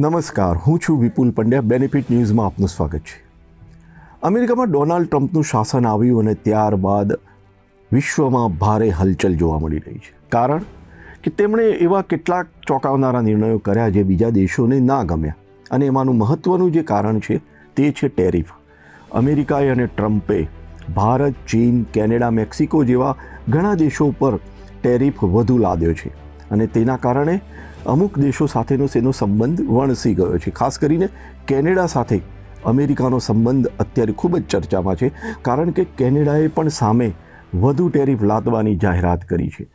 નમસ્કાર, હું છું વિપુલ પંડ્યા બેનિફિટ ન્યૂઝમાં આપનું સ્વાગત છે. અમેરિકામાં ડોનાલ્ડ ટ્રમ્પનું શાસન આવ્યું અને ત્યારબાદ વિશ્વમાં ભારે હલચલ જોવા મળી રહી છે. કારણ કે તેમણે એવા કેટલાક ચોંકાવનારા નિર્ણયો કર્યા જે બીજા દેશોને ના ગમ્યા. અને એમાંનું મહત્ત્વનું જે કારણ છે તે છે ટેરિફ. અમેરિકાએ અને ટ્રમ્પે ભારત, ચીન, કેનેડા, મેક્સિકો જેવા ઘણા દેશો પર ટેરિફ વધુ લાદ્યો છે. અને તેના કારણે અમુક દેશો સાથેનો તેનો સંબંધ વણસી ગયો છે. ખાસ કરીને કેનેડા સાથે અમેરિકાનો સંબંધ અત્યારે ખૂબ જ ચર્ચામાં છે, કારણ કે કેનેડાએ પણ સામે વધુ ટેરિફ લાદવાની જાહેરાત કરી છે.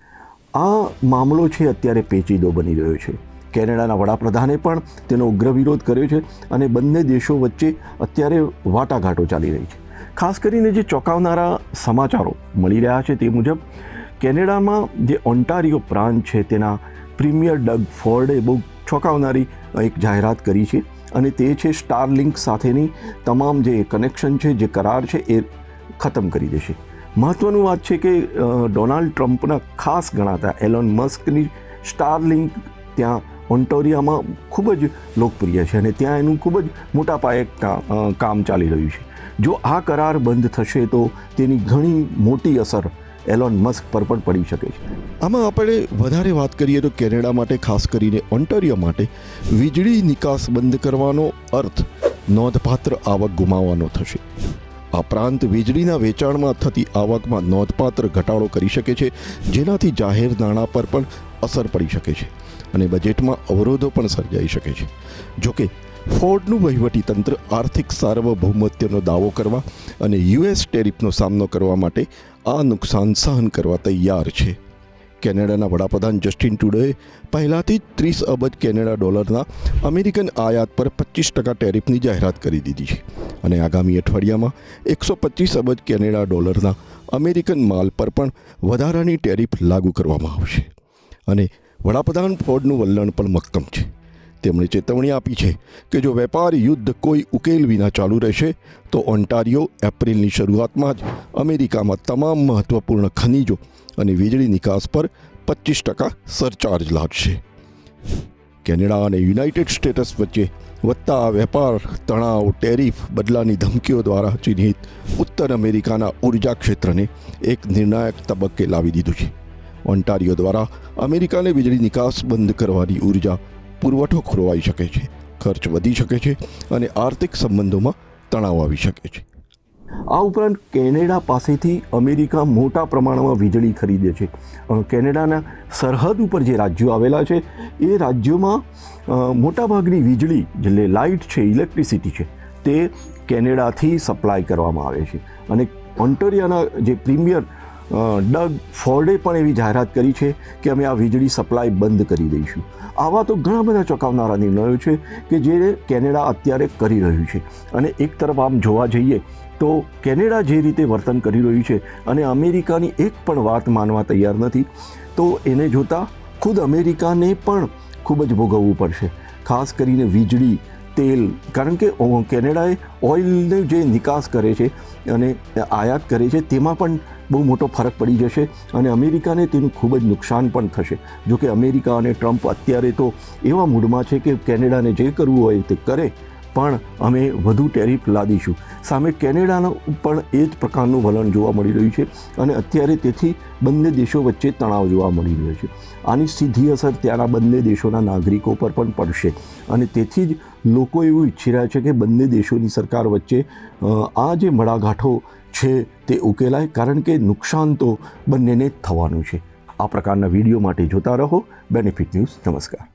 આ મામલો છે અત્યારે પેચીદો બની રહ્યો છે. કેનેડાના વડાપ્રધાને પણ તેનો ઉગ્ર વિરોધ કર્યો છે અને બંને દેશો વચ્ચે અત્યારે વાટાઘાટો ચાલી રહી છે. ખાસ કરીને જે ચોંકાવનારા સમાચારો મળી રહ્યા છે તે મુજબ, કેનેડામાં જે ઓન્ટારિયો પ્રાંત છે તેના પ્રીમિયર ડગ ફોર્ડે બહુ ચોંકાવનારી એક જાહેરાત કરી છે અને તે છે સ્ટારલિંક સાથેની તમામ જે કનેક્શન છે, જે કરાર છે, એ ખતમ કરી દેશે. મહત્ત્વનું વાત છે કે ડોનાલ્ડ ટ્રમ્પના ખાસ ગણાતા એલોન મસ્કની સ્ટારલિંક ત્યાં ઓન્ટોરિયામાં ખૂબ જ લોકપ્રિય છે અને ત્યાં એનું ખૂબ જ મોટા પાયે કામ ચાલી રહ્યું છે. જો આ કરાર બંધ થશે તો તેની ઘણી મોટી અસર એલોન મસ્ક પર પણ પડી શકે છે. આમાં આપણે વધારે વાત કરીએ તો કેનેડા માટે, ખાસ કરીને ઓન્ટારિયો માટે, વીજળી નિકાસ બંધ કરવાનો અર્થ નોંધપાત્ર આવક ગુમાવવાનો થશે. આ પ્રાંત વીજળીના વેચાણમાં થતી આવકમાં નોંધપાત્ર ઘટાડો કરી શકે છે, જેનાથી જાહેર નાણાં પર પણ અસર પડી શકે છે અને બજેટમાં અવરોધો પણ સર્જાઈ શકે છે. જોકે ફોર્ડનું વહીવટી તંત્ર આર્થિક સાર્વભૌમત્યનો દાવો કરવા અને યુએસ ટેરિફનો સામનો કરવા માટે આ નુકસાન સહન કરવા તૈયાર છે. કેનેડાના વડાપ્રધાન જસ્ટિન ટુડોએ પહેલાથી જ ત્રીસ અબજ કેનેડા ડોલરના અમેરિકન આયાત પર પચીસ ટકા ટેરિફની જાહેરાત કરી દીધી છે અને આગામી અઠવાડિયામાં એકસો પચીસ અબજ કેનેડા ડોલરના અમેરિકન માલ પર પણ વધારાની ટેરિફ લાગુ કરવામાં આવશે. અને વડાપ્રધાન ફોર્ડનું વલણ પણ મક્કમ છે. તેમણે ચેતવણી આપી છે કે જો વેપાર યુદ્ધ કોઈ ઉકેલ વિના ચાલુ રહેશે, તો ઓન્ટારિયો એપ્રિલની શરૂઆતમાં જ અમેરિકામાં તમામ મહત્વપૂર્ણ ખનિજો અને વીજળી નિકાસ પર પચીસ ટકા સરચાર્જ લાગશે. કેનેડા અને યુનાઇટેડ સ્ટેટ્સ વચ્ચે વધતા વેપાર તણાવ, ટેરિફ બદલાની ધમકીઓ દ્વારા ચિહ્નિત ઉત્તર અમેરિકાના ઊર્જા ક્ષેત્રને એક નિર્ણાયક તબક્કે લાવી દીધું છે. ઓન્ટારિયો દ્વારા અમેરિકાને વીજળી નિકાસ બંધ કરવાની ઊર્જા પુરવઠો ખોરવાઈ શકે છે, ખર્ચ વધી શકે છે અને આર્થિક સંબંધોમાં તણાવ આવી શકે છે. આ ઉપરાંત કેનેડા પાસેથી અમેરિકા મોટા પ્રમાણમાં વીજળી ખરીદે છે. કેનેડાના સરહદ ઉપર જે રાજ્યો આવેલા છે, એ રાજ્યોમાં મોટાભાગની વીજળી જે લાઇટ છે, ઇલેક્ટ્રિસિટી છે, તે કેનેડાથી સપ્લાય કરવામાં આવે છે. અને ઓન્ટોરિયાના જે પ્રીમિયર ડગ ફોર્ડે પણ એવી જાહેરાત કરી છે કે અમે આ વીજળી સપ્લાય બંધ કરી દઈશું. આવા તો ઘણા બધા ચોંકાવનારા નિર્ણયો છે કે જે કેનેડા અત્યારે કરી રહ્યું છે. અને એક તરફ આમ જોવા જઈએ તો કેનેડા જે રીતે વર્તન કરી રહ્યું છે અને અમેરિકાની એક પણ વાત માનવા તૈયાર નથી, તો એને જોતાં ખુદ અમેરિકાને પણ ખૂબ જ ભોગવવું પડશે. ખાસ કરીને વીજળી તેલ, કારણ કે કેનેડાએ ઓઇલને જે નિકાસ કરે છે અને આયાત કરે છે, તેમાં પણ બહુ મોટો ફરક પડી જશે અને અમેરિકાને તેનું ખૂબ જ નુકસાન પણ થશે. જો કે અમેરિકા અને ટ્રમ્પ અત્યારે તો એવા મૂડમાં છે કે કેનેડાને જે કરવું હોય તે કરે પણ અમે વધુ ટેરિફ લાદીશું. સામે કેનેડાનો પણ એ જ પ્રકારનું વલણ જોવા મળી રહ્યું છે અને અત્યારે તેથી બંને દેશો વચ્ચે તણાવ જોવા મળી રહ્યો છે. આની સીધી અસર ત્યાંના બંને દેશોના નાગરિકો પર પણ પડશે. અને તેથી જ લોકો એવું ઈચ્છી રહ્યા છે કે બંને દેશોની સરકાર વચ્ચે આ જે મડાગાંઠો છે તે ઉકેલાય કારણ કે નુકસાન તો બંનેને થવાનું છે. આ પ્રકારના વીડિયો માટે જોતા રહો. બેનિફિટ ન્યૂઝ નમસ્કાર.